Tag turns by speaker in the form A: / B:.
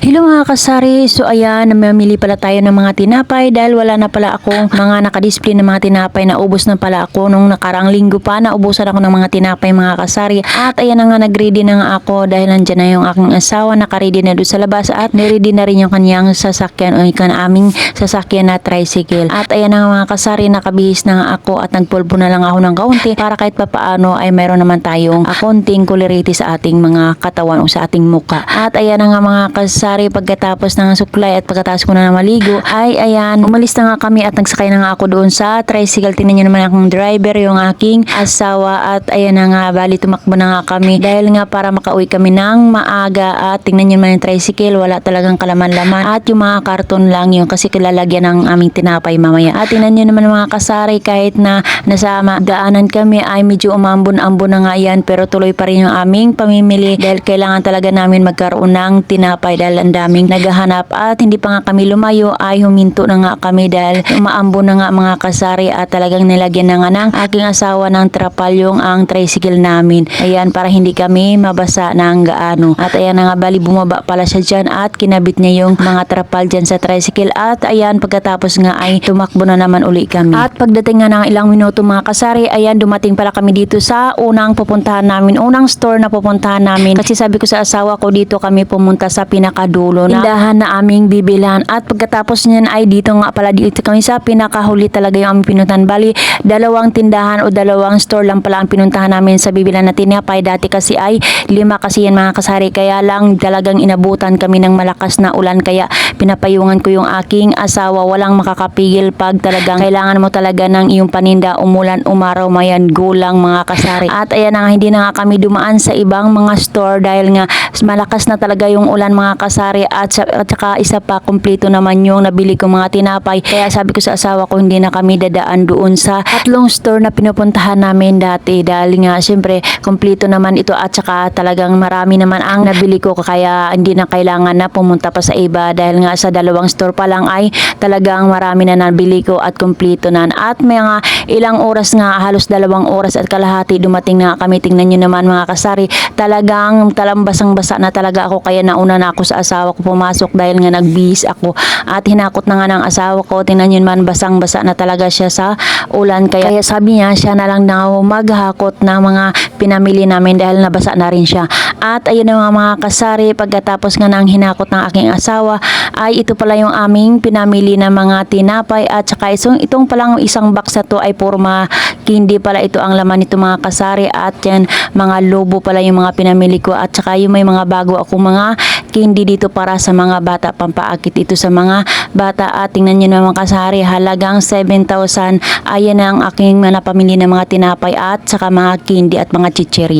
A: Hello mga kasari, so ayan, namimili pala tayo ng mga tinapay dahil wala na pala akong mga nakadisplay ng mga tinapay. Na ubos na pala ako nung nakaraang linggo pa. Na ubusan ako ng mga tinapay mga kasari. At ayan na nga nagready na nga ako dahil nandyan na yung aking asawa. Nakaready na doon sa labas at niready na rin yung kanyang sasakyan o yung aming sasakyan na tricycle. At ayan na nga mga kasari nakabihis na nga ako at nagpulbo na lang ako ng kaunti para kahit papaano ay meron naman tayong konting kuliriti sa ating mga katawan o sa ating muka at ayan na nga mga kasari pagkatapos ng suklay at pagkatapos ko na na maligo ay ayan umalis na nga kami at nagsakay na nga ako doon sa tricycle. Tinan nyo naman akong driver yung aking asawa at ayan na nga bali tumakbo na nga kami. Dahil nga para makauwi kami ng maaga at tingnan nyo naman yung tricycle wala talagang kalaman-laman. At yung mga karton lang yung kasi kilalagyan ng aming tinapay mamaya. At tingnan nyo naman mga kasari kahit na nasa daanan kami ay medyo umambon-ambon na nga yan pero tuloy pa rin yung aming pamimili. Dahil kailangan talaga namin magkaroon ng tinapay dahil ang daming naghahanap at hindi pa nga kami lumayo ay huminto na nga kami dahil umaambon na nga mga kasari at talagang nilagyan na nga ng aking asawa ng trapal yung ang tricycle namin. Ayan para hindi kami mabasa ng gaano. At ayan na nga bali bumaba pala siya dyan at kinabit niya yung mga trapal dyan sa tricycle. At ayan pagkatapos nga ay tumakbo na naman uli kami. At pagdating nga ng ilang minuto mga kasari ayan dumating pala kami dito sa unang pupuntahan namin unang store na pupuntahan namin. Kasi sabi ko sa asawa ko dito kami pumunta sa pinakadulo na. Tindahan na aming bibilhan. At pagkatapos niyan ay dito nga pala dito kami sa pinakahuli talaga yung aming pinuntahan. Bali dalawang tindahan o dalawang store lang pala ang pinuntahan namin sa bibilhan na tinapay. Dati kasi ay lima kasi yan mga kasari. Kaya lang talagang inabutan kami ng malakas na ulan. Kaya pinapayungan ko yung aking asawa. Walang makakapigil pag talagang kailangan mo talaga ng iyong paninda umulan umaraw mayan gulang mga kasari. At ayan na nga hindi na nga kami dumaan sa ibang mga store dahil nga malakas na talaga yung ulan mga kasari at, sa, at saka isa pa kumpleto naman yung nabili ko mga tinapay. Kaya sabi ko sa asawa ko hindi na kami dadaan doon sa tatlong store na pinupuntahan namin dati. Dahil nga syempre kumpleto naman ito at saka talagang marami naman ang nabili ko. Kaya hindi na kailangan na pumunta pa sa iba. Dahil nga sa dalawang store pa lang ay talagang marami na nabili ko at kumpleto na. At may mga ilang oras nga halos dalawang oras at kalahati dumating na kami. Tingnan nyo naman mga kasari talagang talambasang basa na talaga ako. Kaya nauna na ako sa asawa ko pumasok dahil nga nagbihis ako. At hinakot na nga ng asawa ko. Tingnan nyo naman basang basa na talaga siya sa ulan. Kaya, kaya sabi niya siya na lang daw maghakot ng mga pinamili namin dahil nabasa na rin siya. At ayun na mga, mga kasari pagkatapos nga ng hinakot ng aking asawa ay ito pala yung aming pinamili na mga tinapay. At saka isang, itong palang isang box na to ay puro mga candy pala ito ang laman nito mga kasari. At yan mga lobo pala yung mga pinamili ko. At saka yung may mga bago akong mga candy dito para sa mga bata. Pampaakit ito sa mga bata. At tingnan nyo naman kasari halagang 7,000 ayan ang aking napamili ng mga tinapay at saka mga candy at mga chicherya